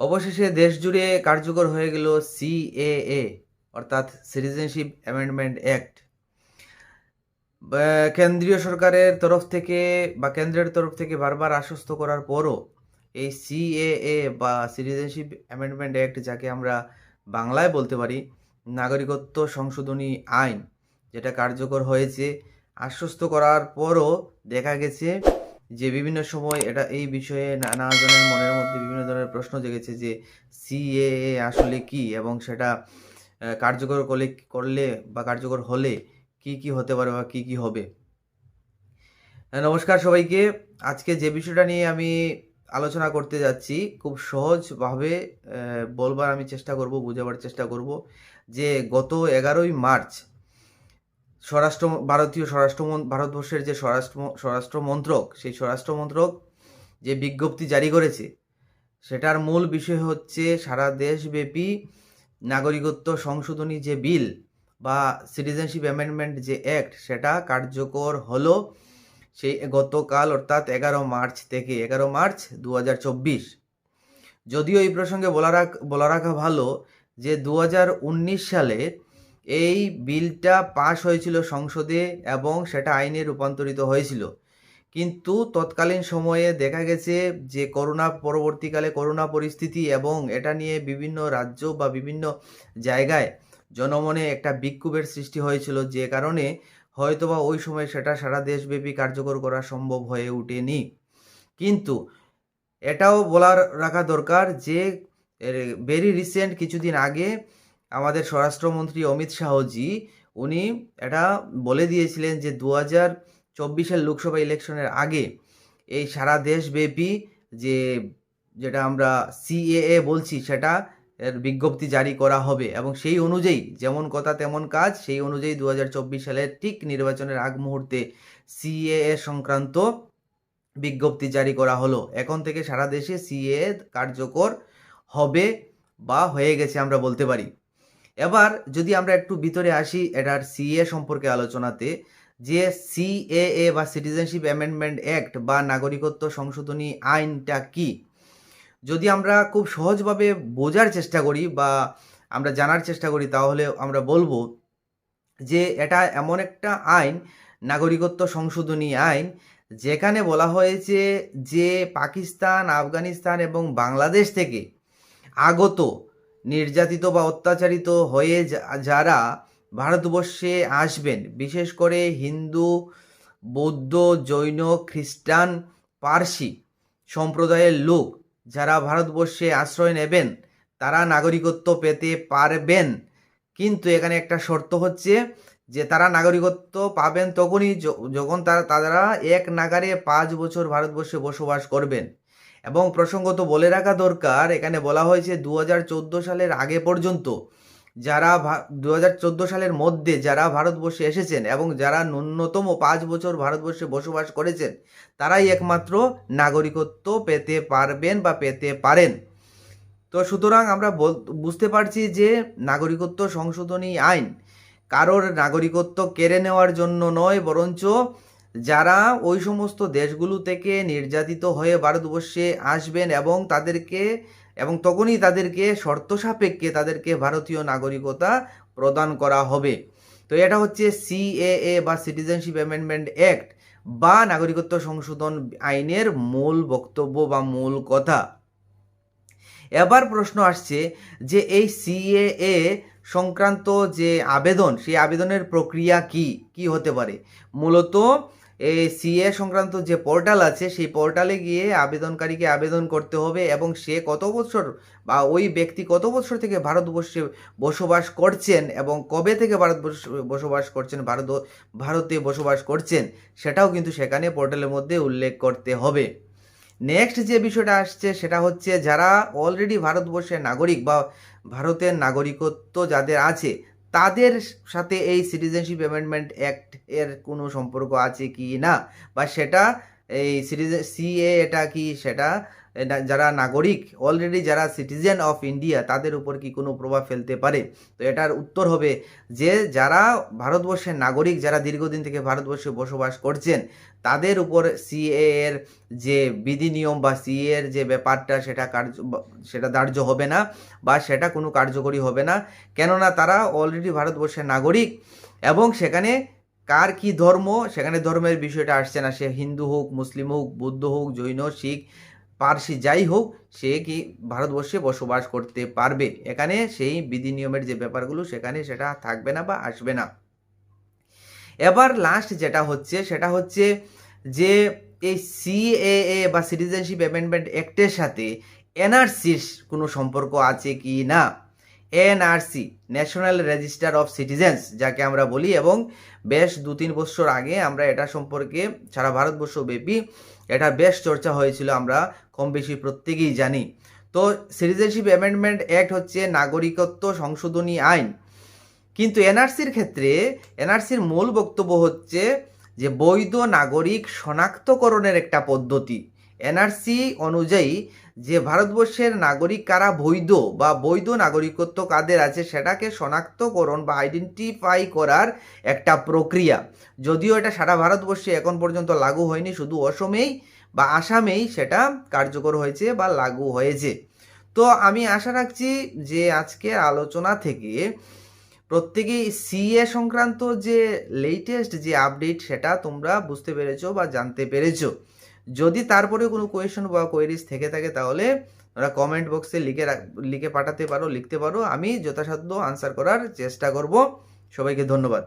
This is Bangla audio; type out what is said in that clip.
অবশেষে দেশ জুড়ে কার্যকর হয়ে গেল সিএএ অর্থাৎ সিটিজেনশিপ অ্যামেন্ডমেন্ট অ্যাক্ট। কেন্দ্রীয় সরকারের তরফ থেকে বা কেন্দ্রের তরফ থেকে বারবার আশ্বস্ত করার পরও এই সিএএ বা সিটিজেনশিপ অ্যামেন্ডমেন্ট অ্যাক্ট, যাকে আমরা বাংলায় বলতে পারি নাগরিকত্ব সংশোধনী আইন, যেটা কার্যকর হয়েছে, আশ্বস্ত করার পরও দেখা গেছে যে বিভিন্ন সময় এটা এই বিষয়ে নানা জনের মনের মধ্যে বিভিন্ন ধরনের প্রশ্ন জেগেছে যে সিএএ আসলে কি এবং সেটা কার্যকর করলে করলে বা কার্যকর হলে কি কি হতে পারে বা কি কি হবে? নমস্কার সবাইকে। আজকে যে বিষয়টা নিয়ে আমি আলোচনা করতে যাচ্ছি, খুব সহজভাবে বলবার আমি চেষ্টা করব, বোঝাবার চেষ্টা করব যে গত এগারোই মার্চ স্বরাষ্ট্র, ভারতীয় স্বরাষ্ট্র ভারতবর্ষের যে স্বরাষ্ট্র স্বরাষ্ট্র মন্ত্রক, সেই স্বরাষ্ট্র মন্ত্রক যে বিজ্ঞপ্তি জারি করেছে, সেটার মূল বিষয় হচ্ছে সারা দেশব্যাপী নাগরিকত্ব সংশোধনী যে বিল বা সিটিজেনশিপ অ্যামেন্ডমেন্ট যে অ্যাক্ট সেটা কার্যকর হলো সেই গতকাল অর্থাৎ এগারো মার্চ থেকে, এগারো মার্চ দু হাজার চব্বিশ। যদিও এই প্রসঙ্গে বলা রাখ, বলা রাখা ভালো যে দু হাজার উনিশ সালে এই বিলটা পাশ হয়েছিল সংসদে এবং সেটা আইনে রূপান্তরিত হয়েছিল। কিন্তু তৎকালীন সময়ে দেখা গেছে যে করোনা পরবর্তীকালে করোনা পরিস্থিতি এবং এটা নিয়ে বিভিন্ন রাজ্য বা বিভিন্ন জায়গায় জনমনে একটা বিক্ষোভের সৃষ্টি হয়েছিল যে কারণে হয়তোবা ওই সময় সেটা সারা দেশব্যাপী কার্যকর করা সম্ভব হয়ে ওঠেনি। কিন্তু এটাও বলার রাখা দরকার যে ভেরি রিসেন্ট কিছুদিন আগে আমাদের স্বরাষ্ট্রমন্ত্রী অমিত শাহজি, উনি এটা বলে দিয়েছিলেন যে দু হাজার চব্বিশের লোকসভা ইলেকশনের আগে এই সারা দেশব্যাপী যে যেটা আমরা সিএএ বলছি, সেটা এর বিজ্ঞপ্তি জারি করা হবে। এবং সেই অনুযায়ী যেমন কথা তেমন কাজ, সেই অনুযায়ী দু হাজার চব্বিশ সালের ঠিক নির্বাচনের আগ মুহূর্তে সিএএ সংক্রান্ত বিজ্ঞপ্তি জারি করা হলো। এখন থেকে সারা দেশে সিএ কার্যকর হবে বা হয়ে গেছে আমরা বলতে পারি। এবার যদি আমরা একটু ভিতরে আসি, এটার সিএ সম্পর্কে আলোচনাতে, যে সিএএ বা সিটিজেনশিপ অ্যামেন্ডমেন্ট অ্যাক্ট বা নাগরিকত্ব সংশোধনী আইনটা কি? যদি আমরা খুব সহজভাবে বোঝার চেষ্টা করি বা আমরা জানার চেষ্টা করি, তাহলে আমরা বলব যে এটা এমন একটা আইন, নাগরিকত্ব সংশোধনী আইন, যেখানে বলা হয়েছে যে পাকিস্তান, আফগানিস্তান এবং বাংলাদেশ থেকে আগত নির্যাতিত বা অত্যাচারিত হয়ে যারা ভারতবর্ষে আসবেন, বিশেষ করে হিন্দু, বৌদ্ধ, জৈন, খ্রিস্টান, পার্সি সম্প্রদায়ের লোক যারা ভারতবর্ষে আশ্রয় নেবেন, তারা নাগরিকত্ব পেতে পারবেন। কিন্তু এখানে একটা শর্ত হচ্ছে যে তারা নাগরিকত্ব পাবেন তখনই যখন তারা তারা এক নাগারে পাঁচ বছর ভারতবর্ষে বসবাস করবেন। এবং প্রসঙ্গত বলে রাখা দরকার, এখানে বলা হয়েছে দু হাজার চোদ্দ সালের আগে পর্যন্ত যারা দু হাজার চোদ্দ সালের মধ্যে যারা ভারতবর্ষে এসেছেন এবং যারা ন্যূনতম পাঁচ বছর ভারতবর্ষে বসবাস করেছেন, তারাই একমাত্র নাগরিকত্ব পেতে পারবেন বা পেতে পারেন। তো সুতরাং আমরা বুঝতে পারছি যে নাগরিকত্ব সংশোধনী আইন কারোর নাগরিকত্ব কেড়ে নেওয়ার জন্য নয়, বরঞ্চ যারা ওই সমস্ত দেশগুলো থেকে নির্যাতিত হয়ে ভারতবর্ষে আসবেন এবং তাদেরকে, এবং তখনই তাদেরকে শর্ত সাপেক্ষে তাদেরকে ভারতীয় নাগরিকতা প্রদান করা হবে। তো এটা হচ্ছে সিএএ বা সিটিজেনশিপ অ্যামেন্ডমেন্ট অ্যাক্ট বা নাগরিকত্ব সংশোধন আইনের মূল বক্তব্য বা মূল কথা। এবার প্রশ্ন আসছে যে এই সিএএ সংক্রান্ত যে আবেদন, সেই আবেদনের প্রক্রিয়া কি? কি হতে পারে? মূলত এই সিএ সংক্রান্ত যে পোর্টাল আছে, সেই পোর্টালে গিয়ে আবেদনকারীকে আবেদন করতে হবে এবং সে কত বছর বা ওই ব্যক্তি কত বছর থেকে ভারতবর্ষে বসবাস করছেন এবং কবে থেকে ভারতবর্ষ, বসবাস করছেন, ভারত, ভারতে বসবাস করছেন, সেটাও কিন্তু সেখানে পোর্টালের মধ্যে উল্লেখ করতে হবে। নেক্সট যে বিষয়টা আসছে, সেটা হচ্ছে যারা অলরেডি ভারতবর্ষের নাগরিক বা ভারতের নাগরিকত্ব যাদের আছে তাদের সাথে এই সিটিজেনশিপ অ্যামেন্ডমেন্ট অ্যাক্ট এর কোনো সম্পর্ক আছে কি না? বা সেটা এই সিটিজেন সিএ এটা কি? সেটা যারা নাগরিক অলরেডি যারা সিটিজেন অফ ইন্ডিয়া তাদের উপর কি কোনো প্রভাব ফেলতে পারে? তো এটার উত্তর হবে যে যারা ভারতবর্ষের নাগরিক, যারা দীর্ঘদিন থেকে ভারতবর্ষে বসবাস করছেন, তাদের উপর সিএ এর যে বিধি নিয়ম বা সিএ এর যে ব্যাপারটা, সেটা কার্য সেটা ধার্য হবে না বা সেটা কোনো কার্যকরী হবে না। কেননা তারা অলরেডি ভারতবর্ষের নাগরিক এবং সেখানে কার কি ধর্ম, সেখানে ধর্মের বিষয়টা আসছে না। সে হিন্দু হোক, মুসলিম হোক, বৌদ্ধ হোক, জৈন শিখ পার্সি যাই হোক, সে কি ভারতবর্ষে বসবাস করতে পারবে? এখানে সেই বিধি নিয়মের যে ব্যাপারগুলো, সেখানে সেটা থাকবে না বা আসবে না। এবার লাস্ট যেটা হচ্ছে, সেটা হচ্ছে যে এই সিএএ বা সিটিজেনশিপ অ্যামেন্ডমেন্ট অ্যাক্টের সাথে এনআরসির কোনো সম্পর্ক আছে কি না? NRC national register of citizens যাকে আমরা বলি, এবং বেশ দু তিন বছর আগে আমরা এটা সম্পর্কে সারা ভারতবর্ষ ব্যাপী এটা বেশ চর্চা হয়েছিল, আমরা কম বেশি প্রত্যেকেই জানি। তো সিটিজেনশিপ অ্যামেন্ডমেন্ট অ্যাক্ট হচ্ছে নাগরিকত্ব সংশোধনী আইন। কিন্তু এনআরসির ক্ষেত্রে, এনআরসির মূল বক্তব্য হচ্ছে যে বৈধ নাগরিক শনাক্তকরণের একটা পদ্ধতি। এনআরসি অনুযায়ী যে ভারতবর্ষের নাগরিক কারা বৈধ বা বৈধ নাগরিকত্ব কাদের আছে সেটাকে শনাক্তকরণ বা আইডেন্টিফাই করার একটা প্রক্রিয়া। যদিও এটা সারা ভারতবর্ষে এখন পর্যন্ত লাগু হয়নি, শুধু অসমেই বা আসামেই সেটা কার্যকর হয়েছে বা লাগু হয়েছে। তো আমি আশা রাখছি যে আজকের আলোচনা থেকে প্রত্যেকেই সিএ সংক্রান্ত যে লেটেস্ট যে আপডেট সেটা তোমরা বুঝতে পেরেছ বা জানতে পেরেছ। যদি তারপরে কোনো কোয়েশন বা কোয়েরিজ থেকে থাকে, তাহলে ওরা কমেন্ট বক্সে লিখে লিখে পাঠাতে পারো, লিখতে পারো। আমি যথাসাধ্য আনসার করার চেষ্টা করব। সবাইকে ধন্যবাদ।